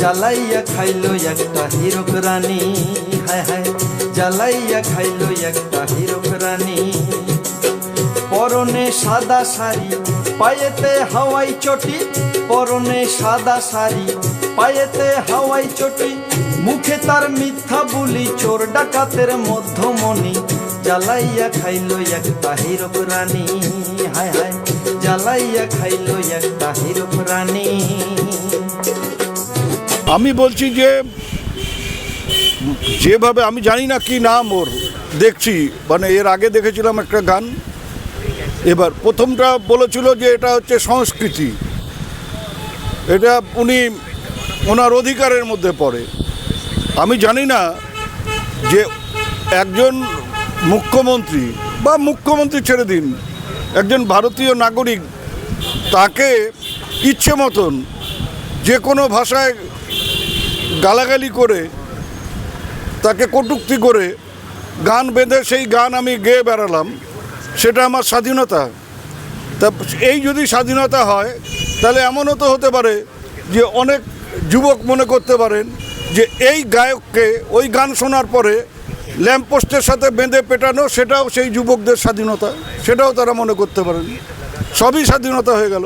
জ্বালাইয়া খাইলো একটা হিরক রানী। হায় হায়, জ্বালাইয়া খাইলো একটা হিরক রানী। পরনে সাদা শাড়ি, পায়েতে হাওয়াই চটি। পরনে সাদা শাড়ি, পায়েতে হাওয়াই চটি। মুখে তার মিথ্যা বুলি, চোর ডাকাতের মধ্যমণি। জ্বালাইয়া খাইলো একটা হিরক রানী। হায় হায়, জ্বালাইয়া খাইলো একটা হিরক রানী। আমি বলছি যে, যেভাবে, আমি জানি না কি নাম ওর, দেখছি। মানে এর আগে দেখেছিলাম একটা গান। এবার প্রথমটা বলেছিল যে এটা হচ্ছে সংস্কৃতি। এটা উনি ওনার অধিকারের মধ্যে পড়ে। আমি জানি না যে একজন মুখ্যমন্ত্রী বা মুখ্যমন্ত্রী ছেড়ে দিন, একজন ভারতীয় নাগরিক তাকে ইচ্ছে মতন যে কোনো ভাষায় গালাগালি করে, তাকে কটূক্তি করে গান বেঁধে সেই গান আমি গেয়ে বেড়ালাম, সেটা আমার স্বাধীনতা। তা এই যদি স্বাধীনতা হয়, তাহলে এমনও তো হতে পারে যে অনেক যুবক মনে করতে পারেন যে এই গায়ককে ওই গান শোনার পরে ল্যাম্পপোস্টের সাথে বেঁধে পেটানো, সেটাও সেই যুবকদের স্বাধীনতা, সেটাও তারা মনে করতে পারেন। সবই স্বাধীনতা হয়ে গেল।